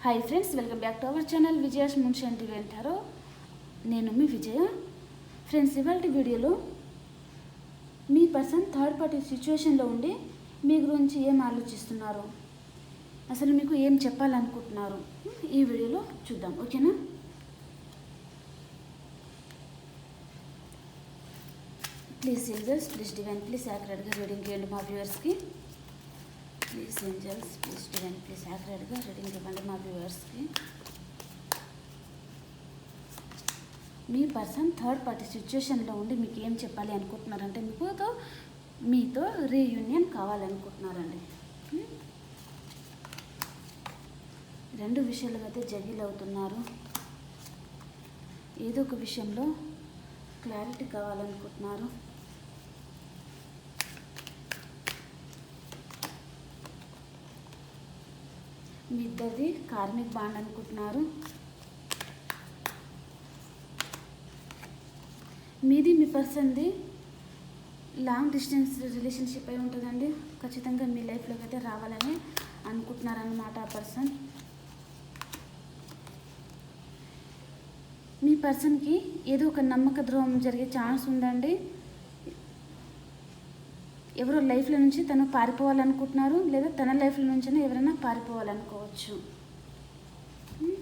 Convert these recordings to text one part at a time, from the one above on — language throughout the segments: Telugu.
Hi friends welcome back to our channel Vijaya's మున్షన్ TV అంటారు నేను మీ విజయ ఫ్రెండ్స్ ఇవాళ వీడియోలో మీ పర్సన్ థర్డ్ పార్టీ సిచ్యువేషన్లో ఉండి మీ గురించి ఏం ఆలోచిస్తున్నారు అసలు మీకు ఏం చెప్పాలనుకుంటున్నారు ఈ వీడియోలో చూద్దాం ఓకేనా please angels please divine please యాక్రెడ్గా reading చేయండి మా వ్యూవర్స్కి please angels please student please యాక్యురేట్గా reading ఇవ్వండి మా వ్యూవర్స్కి మీ పర్సన్ థర్డ్ పార్టీ సిచ్యువేషన్లో ఉండి మీకు ఏం చెప్పాలి అనుకుంటున్నారంటే మీకుతో మీతో రీయూనియన్ కావాలనుకుంటున్నారండి. Hmm? రెండు విషయాల అయితే జగిల్ అవుతున్నారు. ఏదో ఒక విషయంలో క్లారిటీ కావాలనుకుంటున్నారు. మీ ఇద్దరిది కార్మిక్ బాండ్ అనుకుంటున్నారు. మీది మీ పర్సన్ది లాంగ్ డిస్టెన్స్ రిలేషన్షిప్ అయి ఉంటుందండి. ఖచ్చితంగా మీ లైఫ్లోకి అయితే రావాలని అనుకుంటున్నారన్నమాట ఆ పర్సన్. మీ పర్సన్కి ఏదో ఒక నమ్మక ద్రోహం జరిగే ఛాన్స్ ఉందండి. ఎవరో లైఫ్లో నుంచి తను పారిపోవాలనుకుంటున్నారు లేదా తన లైఫ్లో నుంచి ఎవరైనా పారిపోవాలనుకోవచ్చు. Hmm?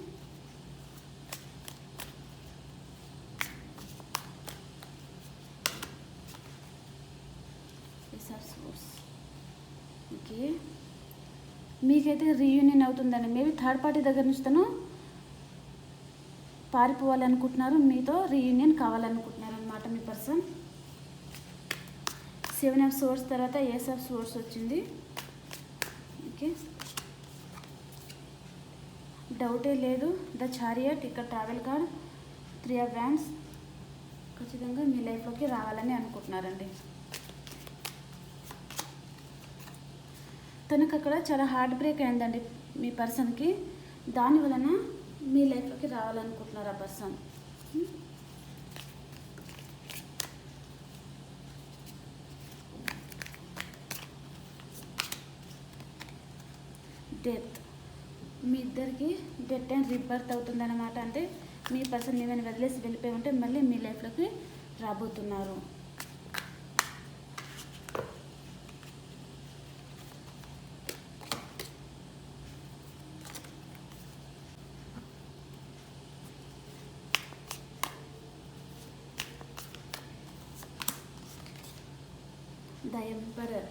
ఓకే మీకైతే రీయూనియన్ అవుతుందండి. మేబీ థర్డ్ పార్టీ దగ్గర నుంచి తను పారిపోవాలనుకుంటున్నారు మీతో రీయూనియన్ కావాలనుకుంటున్నారు అనమాట మీ పర్సన్ సెవెన్ ఆఫ్ సోర్స్ తర్వాత ఏస్ ఆఫ్ సోర్స్ వచ్చింది. ఓకే. డౌటే లేదు. ద చారియట్ ఇక్కడ travel card three of wands ఖచ్చితంగా మీ లైఫ్లోకి రావాలని అనుకుంటున్నారండి. తనకు అక్కడ చాలా హార్ట్ బ్రేక్ అయిందండి మీ పర్సన్కి దాని వలన మీ లైఫ్లోకి రావాలనుకుంటున్నారు ఆ పర్సన్ డెత్. మీ ఇద్దరికి డెత్ అండ్ రిబర్త్ అవుతుందన్నమాట. అంటే మీ పర్సన్ ఏమైనా వదిలేసి వెళ్ళిపోయి ఉంటే మళ్ళీ మీ లైఫ్లోకి రాబోతున్నారు. ద ఎంపరర్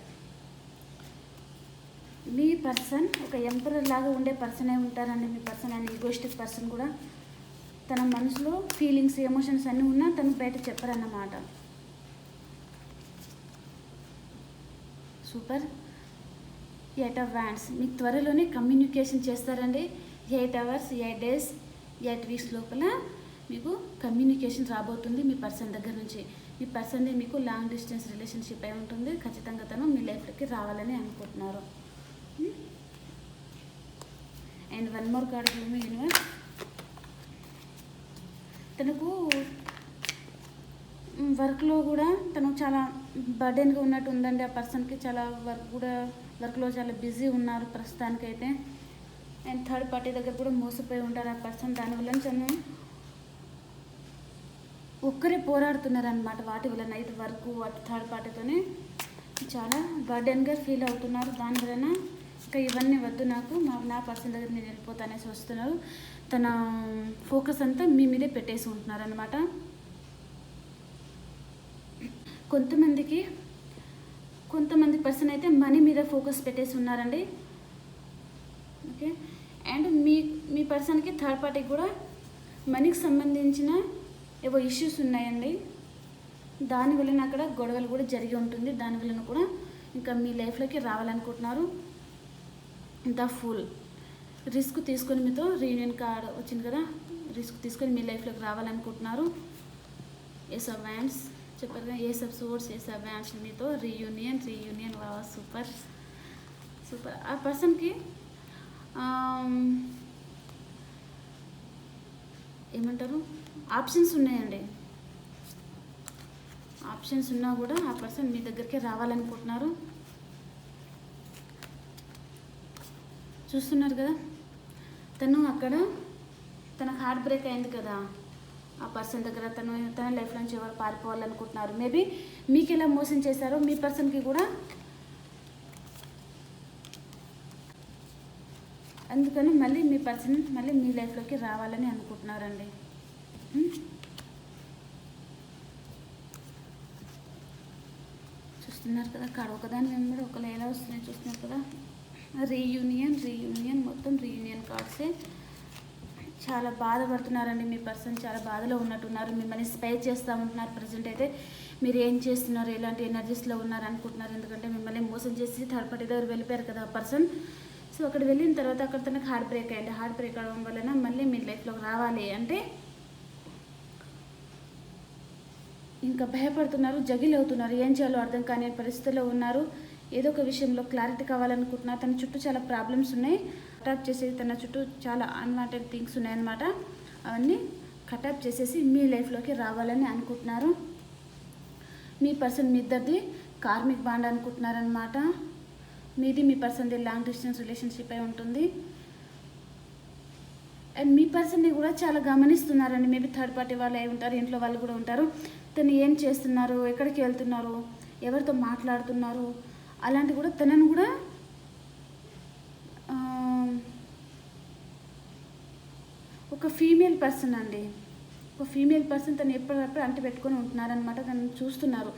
మీ పర్సన్ ఒక ఎంపరర్ లాగా ఉండే పర్సనే ఉంటారండి మీ పర్సన్ అండ్ ఈగోస్టిక్ పర్సన్ కూడా తన మనసులో ఫీలింగ్స్ ఎమోషన్స్ అన్నీ ఉన్నా తను బయట చెప్పరన్నమాట. సూపర్ ఎయిట్ ఆఫ్ వ్యాండ్స్ మీకు త్వరలోనే కమ్యూనికేషన్ చేస్తారండి. Eight hours eight days eight weeks లోపల మీకు కమ్యూనికేషన్ రాబోతుంది మీ పర్సన్ దగ్గర నుంచి. మీ పర్సన్ది మీకు లాంగ్ డిస్టెన్స్ రిలేషన్షిప్ అయి ఉంటుంది. ఖచ్చితంగా తను మీ లైఫ్లోకి రావాలని అనుకుంటున్నారు. అండ్ వన్ మోర్ కార్డ్ మీ యూనివర్స్ తనకు వర్క్లో కూడా తను చాలా బర్డెన్గా ఉన్నట్టు ఉందండి. ఆ పర్సన్కి చాలా వర్క్ కూడా వర్క్లో చాలా బిజీ ఉన్నారు ప్రస్తుతానికైతే. అండ్ థర్డ్ పార్టీ దగ్గర కూడా మోసపోయి ఉంటారు ఆ పర్సన్ దానివల్ల తను ఒక్కరే పోరాడుతున్నారు అనమాట వాటి వలన ఇది వర్క్ అటు థర్డ్ పార్టీతోనే చాలా బర్డెన్గా ఫీల్ అవుతున్నారు. దాని వలన ఇంకా ఇవన్నీ వద్దు నాకు. మా నా పర్సన్ దగ్గర నేను వెళ్ళిపోతానేసి వస్తున్నారు. తన ఫోకస్ అంతా మీ మీదే పెట్టేసి ఉంటున్నారనమాట కొంతమందికి కొంతమంది పర్సన్ అయితే మనీ మీద ఫోకస్ పెట్టేసి ఉన్నారండి. ఓకే? అండ్ మీ మీ పర్సన్కి థర్డ్ పార్టీకి కూడా మనీకి సంబంధించిన ఏవో ఇష్యూస్ ఉన్నాయండి. దాని వలన అక్కడ గొడవలు కూడా జరిగి ఉంటుంది. దాని వలన కూడా ఇంకా మీ లైఫ్లోకి రావాలనుకుంటున్నారు. ద ఫుల్ రిస్క్ తీసుకొని మీతో రీయూనియన్ కార్డ్ వచ్చింది కదా రిస్క్ తీసుకొని మీ లైఫ్లోకి రావాలనుకుంటున్నారు. ఏస్ ఆఫ్ వ్యాన్స్ చెప్పారు కదా ace of swords ace of wands మీతో రీయూనియన్ రీయూనియన్ వా సూపర్ సూపర్ ఆ పర్సన్కి um, ఏమంటారు? ఆప్షన్స్ ఉన్నాయండి. ఆప్షన్స్ ఉన్నా కూడా ఆ పర్సన్ మీ దగ్గరికి రావాలనుకుంటున్నారు. చూస్తున్నారు కదా? తను అక్కడ తన హార్ట్ బ్రేక్ అయింది కదా. ఆ పర్సన్ దగ్గర తను తన లైఫ్ నుంచి ఎవరు పారిపోవాలనుకుంటున్నారు? మేబీ మీకు ఎలా మోసం చేశారో మీ పర్సన్కి కూడా అందుకని మళ్ళీ మీ పర్సన్ మళ్ళీ మీ లైఫ్లోకి రావాలని అనుకుంటున్నారండి. చూస్తున్నారు కదా కాడ ఒకదాని కూడా ఒకళ్ళు ఎలా వస్తున్నాయి చూస్తున్నారు కదా? రీయూనియన్ రీయూనియన్ మొత్తం రీయూనియన్ కార్డ్సే చాలా బాధపడుతున్నారండి మీ పర్సన్ చాలా బాధలో ఉన్నట్టున్నారు. మిమ్మల్ని స్పై చేస్తూ ఉంటున్నారు ప్రజెంట్ అయితే. మీరు ఏం చేస్తున్నారు? ఎలాంటి ఎనర్జీస్లో ఉన్నారు అనుకుంటున్నారు? ఎందుకంటే మిమ్మల్ని మోసం చేసి థర్డ్ పార్టీ దగ్గర వెళ్ళిపోయారు కదా పర్సన్ సో అక్కడ వెళ్ళిన తర్వాత అక్కడ తనకు హార్ట్ బ్రేక్ అయ్యండి హార్ట్ బ్రేక్ అవ్వడం వలన మళ్ళీ మీ లైఫ్లోకి రావాలి అంటే ఇంకా భయపడుతున్నారు జగిల్ అవుతున్నారు. ఏం చేయాలో అర్థం కాని పరిస్థితిలో ఉన్నారు. ఏదో ఒక విషయంలో క్లారిటీ కావాలనుకుంటున్నా తన చుట్టూ చాలా ప్రాబ్లమ్స్ ఉన్నాయి. కటాప్ చేసేది తన చుట్టూ చాలా అన్వాంటెడ్ థింగ్స్ ఉన్నాయన్నమాట. అవన్నీ కటాప్ చేసేసి మీ లైఫ్లోకి రావాలని అనుకుంటున్నారు. మీ పర్సన్ మీ ఇద్దరిది కార్మిక్ బాండ్ అనుకుంటున్నారనమాట మీది మీ పర్సన్ది లాంగ్ డిస్టెన్స్ రిలేషన్షిప్ అయి ఉంటుంది. అండ్ మీ పర్సన్ని కూడా చాలా గమనిస్తున్నారండి. మేబీ థర్డ్ పార్టీ వాళ్ళు అయి ఉంటారు ఇంట్లో వాళ్ళు కూడా ఉంటారు. తను ఏం చేస్తున్నారు ఎక్కడికి వెళ్తున్నారు ఎవరితో మాట్లాడుతున్నారు అలాంటి కూడా తనను కూడా ఒక ఫీమేల్ పర్సన్ అండి. ఒక ఫీమేల్ పర్సన్ తను ఎప్పటికప్పుడు అంటి పెట్టుకొని ఉంటున్నారనమాట తను చూస్తున్నారు.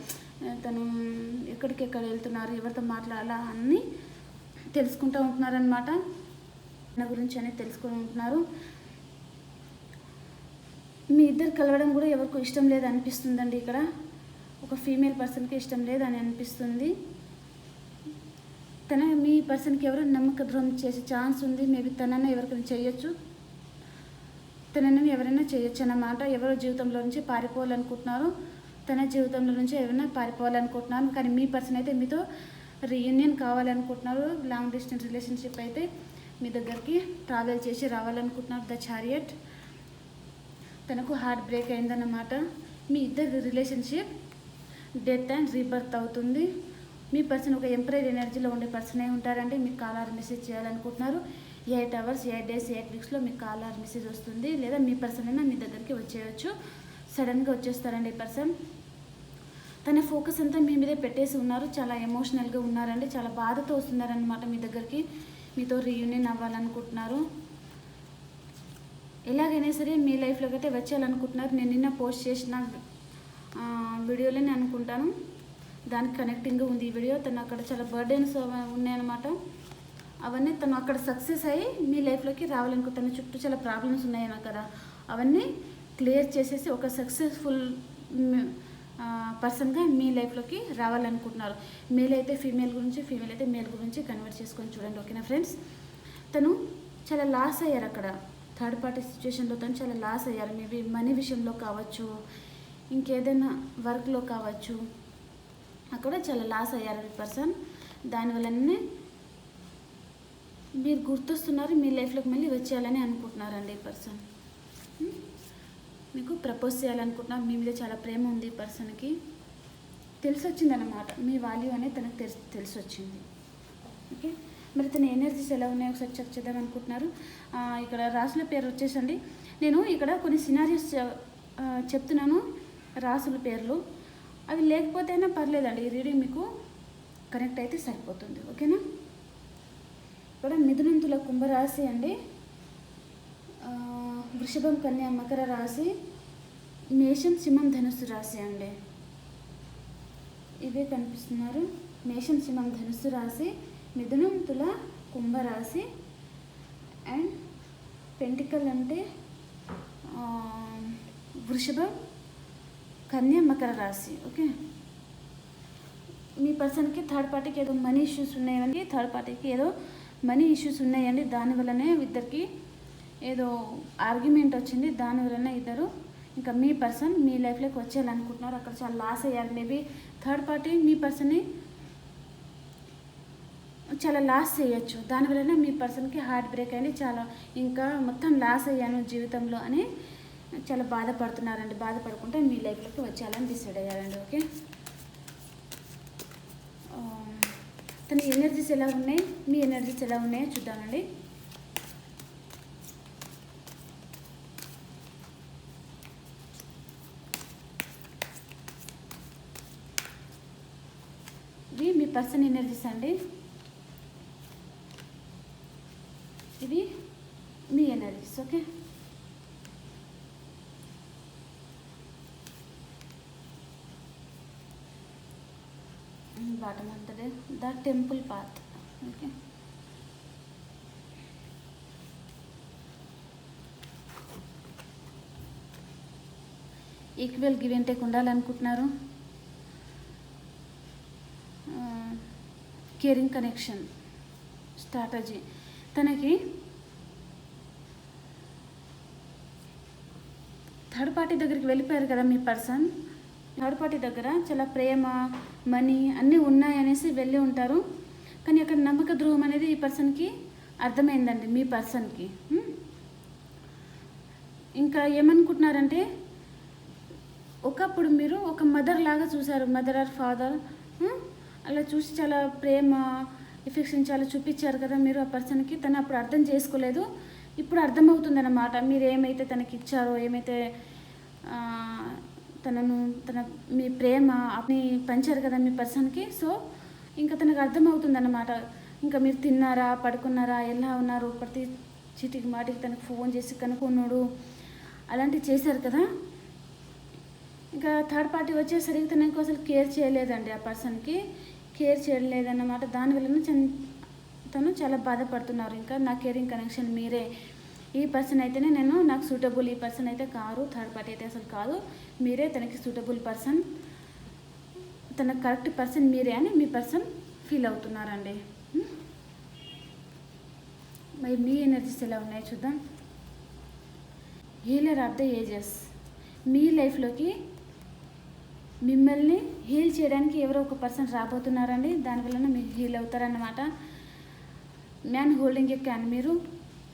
తను ఎక్కడికి ఎక్కడ వెళ్తున్నారు ఎవరితో మాట్లాడాలా అన్నీ తెలుసుకుంటూ ఉంటున్నారనమాట నా గురించి అనేది తెలుసుకొని ఉంటున్నారు. మీ ఇద్దరు కలవడం కూడా ఎవరికి ఇష్టం లేదు అనిపిస్తుందండి ఇక్కడ. ఒక ఫీమేల్ పర్సన్కి ఇష్టం లేదు అని అనిపిస్తుంది. తన మీ పర్సన్కి ఎవరో నమ్మక ద్రోహం చేసే ఛాన్స్ ఉంది. మేబీ తనన్నా ఎవరికైనా చేయొచ్చు. తనని ఎవరైనా చేయొచ్చు అన్నమాట ఎవరో జీవితంలో నుంచి పారిపోవాలనుకుంటున్నారు తన జీవితంలో నుంచి ఎవరైనా పారిపోవాలనుకుంటున్నారు. కానీ మీ పర్సన్ అయితే మీతో రీయూనియన్ కావాలనుకుంటున్నారు. లాంగ్ డిస్టెన్స్ రిలేషన్షిప్ అయితే మీ దగ్గరికి ట్రావెల్ చేసి రావాలనుకుంటున్నారు. ద చారియట్ తనకు హార్ట్ బ్రేక్ అయిందన్నమాట మీ ఇద్దరి రిలేషన్షిప్ డెత్ అండ్ రీబర్త్ అవుతుంది. మీ పర్సన్ ఒక ఎంప్రాయర్ ఎనర్జీలో ఉండే పర్సన్ అయి ఉంటారంటే మీకు కాలర్ మెసేజ్ చేయాలనుకుంటున్నారు. Eight hours eight days eight వీక్స్లో మీకు కాలర్ మెసేజ్ వస్తుంది. లేదా మీ పర్సన్ అయినా మీ దగ్గరికి వచ్చేయచ్చు. సడన్గా వచ్చేస్తారండి ఈ పర్సన్. తన ఫోకస్ అంతా మీ మీదే పెట్టేసి ఉన్నారు. చాలా ఎమోషనల్గా ఉన్నారండి. చాలా బాధతో వస్తున్నారనమాట మీ దగ్గరికి. మీతో రీయూనియన్ అవ్వాలనుకుంటున్నారు. ఎలాగైనా సరే మీ లైఫ్లోకి అయితే వచ్చేయాలనుకుంటున్నారు. నేను నిన్న పోస్ట్ చేసిన వీడియోలోనే అనుకుంటాను. దానికి కనెక్టింగ్ ఉంది. ఈ వీడియో తను అక్కడ చాలా బర్డెన్స్ ఉన్నాయన్నమాట. అవన్నీ తను అక్కడ సక్సెస్ అయ్యి మీ లైఫ్లోకి రావాలనుకుంటాను చుట్టూ చాలా ప్రాబ్లమ్స్ ఉన్నాయన్న కదా. అవన్నీ క్లియర్ చేసేసి ఒక సక్సెస్ఫుల్ పర్సన్గా మీ లైఫ్లోకి రావాలనుకుంటున్నారు. మేల్ అయితే ఫీమేల్ గురించి ఫీమేల్ అయితే మేల్ గురించి కన్వర్ట్ చేసుకొని చూడండి ఓకేనా ఫ్రెండ్స్ తను చాలా లాస్ అయ్యారు అక్కడ. థర్డ్ పార్టీ సిచ్యువేషన్లో తను చాలా లాస్ అయ్యారు. మేబీ మనీ విషయంలో కావచ్చు ఇంకేదైనా వర్క్లో కావచ్చు. అక్కడ చాలా లాస్ అయ్యారు ఈ పర్సన్ దానివల్లనే మీరు గుర్తొస్తున్నారు మీ లైఫ్లోకి మళ్ళీ వచ్చేయాలని అనుకుంటున్నారండి ఈ పర్సన్ మీకు ప్రపోజ్ చేయాలనుకుంటున్నారు మీ మీద చాలా ప్రేమ ఉంది ఈ పర్సన్కి తెలిసి వచ్చిందన్నమాట మీ వాల్యూ అనేది తనకు తెలిసి తెలిసి వచ్చింది ఓకే? మరి తన ఎనర్జీస్ ఎలా ఉన్నాయో ఒకసారి చెక్ చేద్దాం అనుకుంటున్నారు. ఇక్కడ రాసుల పేరు వచ్చేసండి. నేను ఇక్కడ కొన్ని సినారియోస్ చెప్తున్నాను రాసుల పేర్లు. అవి లేకపోతే అయినా పర్లేదండి ఈ రీడింగ్ మీకు కనెక్ట్ అయితే సరిపోతుంది ఓకేనా? ఇక్కడ మిథునంతుల కుంభరాశి అండి. వృషభం కన్యా మకర రాశి మేషం సింహం ధనుస్సు రాశి అండి. ఇవే కనిపిస్తున్నారు. మేషం సింహం ధనుస్సు రాశి మిథునం తుల కుంభరాశి అండ్ పెంటికల్ అంటే వృషభం కన్యా మకర రాశి ఓకే? మీ పర్సన్కి థర్డ్ పార్టీకి ఏదో మనీ ఇష్యూస్ ఉన్నాయండి థర్డ్ పార్టీకి ఏదో మనీ ఇష్యూస్ ఉన్నాయండి దానివల్లనే ఇద్దరికి ఏదో ఆర్గ్యుమెంట్ వచ్చింది దానివల్లనే ఇద్దరు ఇంకా మీ పర్సన్ మీ లైఫ్లోకి వచ్చేయాలనుకుంటున్నారు అక్కడ చాలా లాస్ అయ్యారు మేబీ థర్డ్ పార్టీ మీ పర్సన్ని చాలా లాస్ చేయొచ్చు దానివల్లనే మీ పర్సన్కి హార్ట్ బ్రేక్ అయింది చాలా ఇంకా మొత్తం లాస్ అయ్యాను జీవితంలో అని చాలా బాధపడుతున్నారండి. బాధపడుకుంటే మీ లైఫ్లోకి వచ్చేయాలని డిసైడ్ అయ్యారండి ఓకే తన ఎనర్జీస్ ఎలా ఉన్నాయి? మీ ఎనర్జీస్ ఎలా ఉన్నాయో చూద్దామండి. ఇవి మీ పర్సన్ ఎనర్జీస్ అండి. ఇవి మీ energies okay? Bottom of the the temple path okay equal give and take ఉండాలనుకుంటున్నారు caring connection strategy తనకి థర్డ్ పార్టీ దగ్గరికి వెళ్ళిపోయారు కదా మీ పర్సన్ థర్డ్ దగ్గర చాలా ప్రేమ మనీ అన్నీ ఉన్నాయనేసి వెళ్ళి ఉంటారు. కానీ అక్కడ నమ్మక ద్రోహం అనేది ఈ పర్సన్కి అర్థమైందండి మీ పర్సన్కి. ఇంకా ఏమనుకుంటున్నారంటే ఒకప్పుడు మీరు ఒక మదర్ లాగా చూశారు మదర్ ఆర్ ఫాదర్. అలా చూసి చాలా ప్రేమ ఎఫెక్షన్ చాలా చూపించారు కదా మీరు ఆ పర్సన్కి తను అప్పుడు అర్థం చేసుకోలేదు. ఇప్పుడు అర్థమవుతుంది అన్నమాట మీరు ఏమైతే తనకి ఇచ్చారో ఏమైతే తనను తన మీ ప్రేమ అన్ని పంచారు కదా మీ పర్సన్కి. సో ఇంకా తనకు అర్థమవుతుందన్నమాట. ఇంకా మీరు తిన్నారా పడుకున్నారా ఎలా ఉన్నారు ప్రతి చీటికి మాటికి తనకు ఫోన్ చేసి కనుక్కున్నాడు. అలాంటివి చేశారు కదా. ఇంకా థర్డ్ పార్టీ వచ్చేసరికి తనకు అసలు కేర్ చేయలేదండి ఆ పర్సన్కి. కేర్ చేయలేదన్నమాట. దానివల్ల తను చాలా బాధపడుతున్నారు. ఇంకా నా కేరింగ్ కనెక్షన్ మీరే. ఈ పర్సన్ అయితేనే నేను నాకు సూటబుల్ ఈ పర్సన్ అయితే కారు థర్డ్ పార్టీ అయితే అసలు కాదు. మీరే తనకి సూటబుల్ పర్సన్ తన కరెక్ట్ పర్సన్ మీరే అని మీ పర్సన్ ఫీల్ అవుతున్నారండి. మరి మీ ఎనర్జీస్ ఎలా ఉన్నాయి చూద్దాం. హీలర్ ఆఫ్ ద ఏజెస్ మీ లైఫ్లోకి మిమ్మల్ని హీల్ చేయడానికి ఎవరో ఒక పర్సన్ రాబోతున్నారండి. దానివలన మీరు హీల్ అవుతారన్నమాట. మ్యాన్ హోల్డింగ్ ఏ క్యాన్ మీరు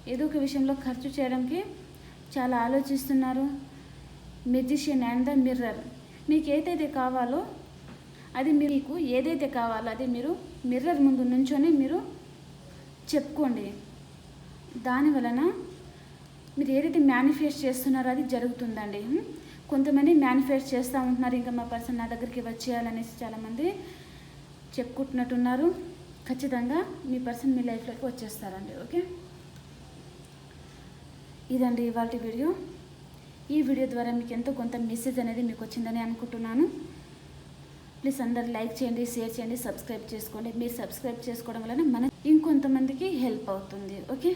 ఏదో ఒక విషయంలో ఖర్చు చేయడానికి చాలా ఆలోచిస్తున్నారు మెజిషియన్ అండ్ ద మిర్రర్. మీకు ఏదైతే కావాలో అది మీకు ఏదైతే కావాలో అది మీరు మిర్రర్ ముందు నుంచొని మీరు చెప్పుకోండి. దాని వలన మీరు ఏదైతే మేనిఫెస్ట్ చేస్తున్నారో అది జరుగుతుందండి. కొంతమంది మేనిఫెస్ట్ చేస్తూ ఉంటున్నారు. ఇంకా మా పర్సన్ నా దగ్గరికి వచ్చేయాలనేసి చాలామంది చెప్పుకుంటున్నట్టున్నారు. ఖచ్చితంగా మీ పర్సన్ మీ లైఫ్లోకి వచ్చేస్తారండి. ఓకే? ఇదండి ఇవాళ వీడియో. ఈ వీడియో ద్వారా మీకు ఎంతో కొంత మెసేజ్ అనేది మీకు వచ్చిందని అనుకుంటున్నాను. ప్లీజ్ అందరు లైక్ చేయండి షేర్ చేయండి సబ్స్క్రైబ్ చేసుకోండి. మీరు సబ్స్క్రైబ్ చేసుకోవడం వలన మన ఇంకొంతమందికి హెల్ప్ అవుతుంది. ఓకే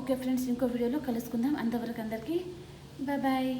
ఓకే ఫ్రెండ్స్ ఇంకో వీడియోలో కలుసుకుందాం. అంతవరకు అందరికీ బాయ్